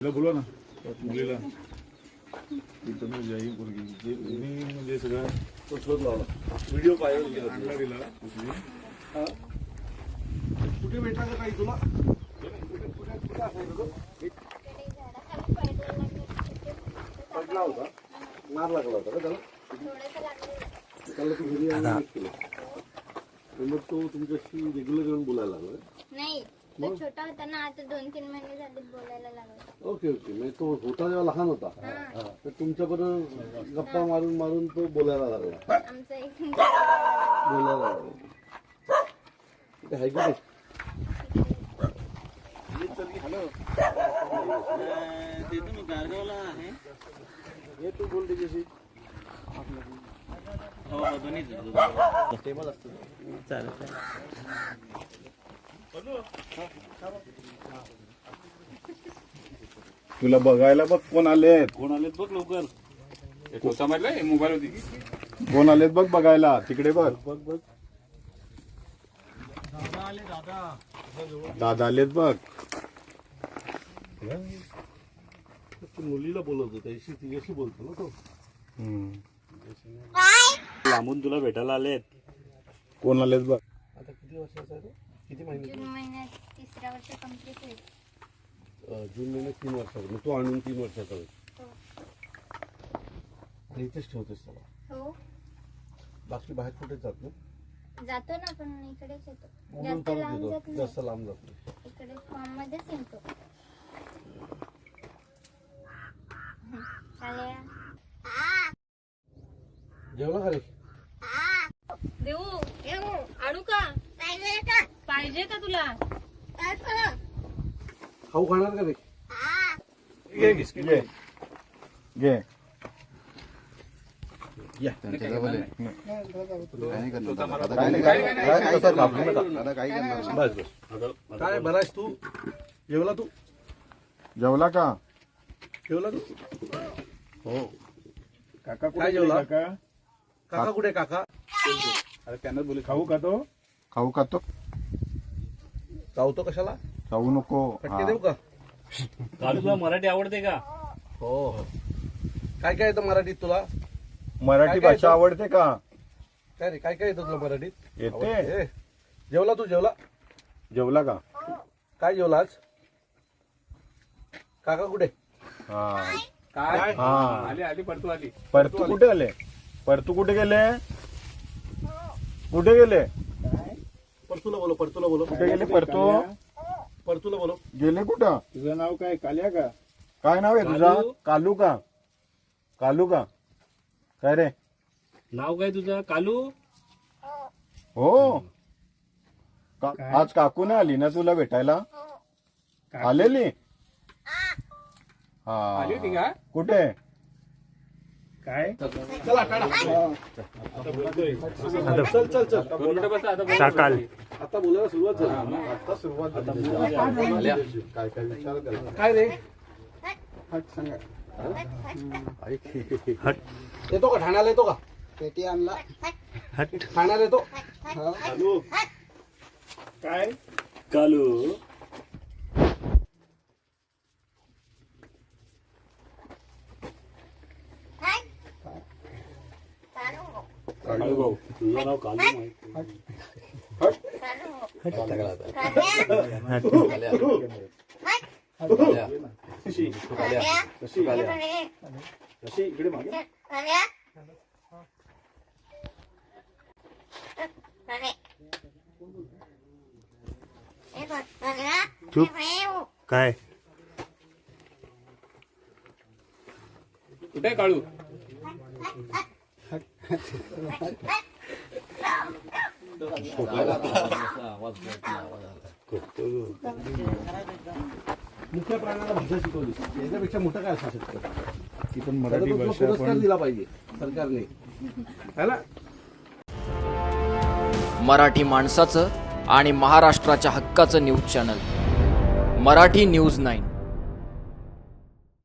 तिला बोलवा ना. मुलीला. तिथं मुलगी जे मी म्हणजे सगळं शोध लावला व्हिडिओ पाहिजे आणला तिला कुठे भेटला का काही तुला? तो? पडला होता. मार लागला होता का त्याला? त्याला तू घरी मग तो तुमच्याशी रेग्युलर येऊन बोलायला लागला. नाही. तो छोटा होता ना आता दोन तीन महिने झाले बोलायला लागला. Okay okay. म्हणजे तो होता जेव्हा लहान होता हा. तर तुमच्या बरोबर गप्पा मारून मारून तो बोलायला लागला. आमचं एक बोलायला लागला. ते आहे का ते? ये तू बोल त्याच्याशी. तुला बघायला बघ कोण आलेत. कोण आलेत बघ लवकर. मोबाईल होती. कोण आलेत बघ बघायला तिकडे बघ. बघ बघ. दादा आलेत बघ. तू मुलीला बोलवतो त्याशी तिच्याशी बोलतो ना तो. लांबून तुला भेटायला आलेत. कोण आलेत बघ. आता किती वर्षाचा किती महिने? जून महिन्यात तिसऱ्या वर्ष कंप्लीट होईल. अं, जून महिन्यात तीन वर्षाचा. मग तू आणून तीन वर्षाचा होईल. हो. आणि इथेच ठेवतेस त्याला? हो. बाकी बाहेर कुठे जात नाही? जातो ना पण इकडेच येतो. म्हणून जास्त लांब जात येतो नाही. जास्त लांब जात नाही. इकडे फॉर्म मध्येच येतो. चालेल. जेवला देऊ येऊ आणू का? पाहिजे का तुला? खाऊ खाणार का रे घे घे. घे. या. बस बस. काय बरायस तू? जेवला तू? जेवला का? जेवला तू? हो. काका काय कुठे जेवला? गेले काका? काका कुठे काका? अरे त्यांना बोले. खाऊ का तो? खाऊ का तो? चावतो कशाला? खाऊ नको. फटके देऊ का? कालू तुला मराठी आवडते का? हो. हो काय काय येतं मराठीत तुला? मराठी काय भाषा? आवडते का? काय रे काय काय येतं तुला मराठीत? येते. जेवला तू जेवला? जेवला का? काय जेवला आज? काका कुठे? हा. काय? हा. आली आली परतू कुठे आले? परतू कुठे गेले? कुठे गेले? परतूला बोलो परतूला बोलो कुठे गेले? परतू? परतूला बोलो गेले कुठं? तुझं नाव काय? काल्या का? काय नाव आहे तुझं? कालू. का? कालू का? काय रे? नाव काय तुझं? कालू? हो. का- आज काकू नाही आली ना तुला भेटायला? आलेली? हा का? कुठे? काय? चला काढा. चल. चल चल आता बोलायला सुरुवात झाली. आता सुरुवात झाली. काय काय विचार त्याला काय रे? येतो का? ठाण्याला येतो का? पेटी आणला ठाण्याला येतो? चालू काय? कालू. कालू भाऊ तुझं नाव कालू माहिती इकडे मागे काय? कुठे काळू? मुख्य प्राण्याला भाषा शिकवली. याच्यापेक्षा मोठं काय असू शकतं? ती पण मराठी भाषा पुरस्कार दिला पाहिजे सरकारने. है ना? मराठी माणसाचं आणि महाराष्ट्राच्या हक्काचं news channel. Marathi news nine.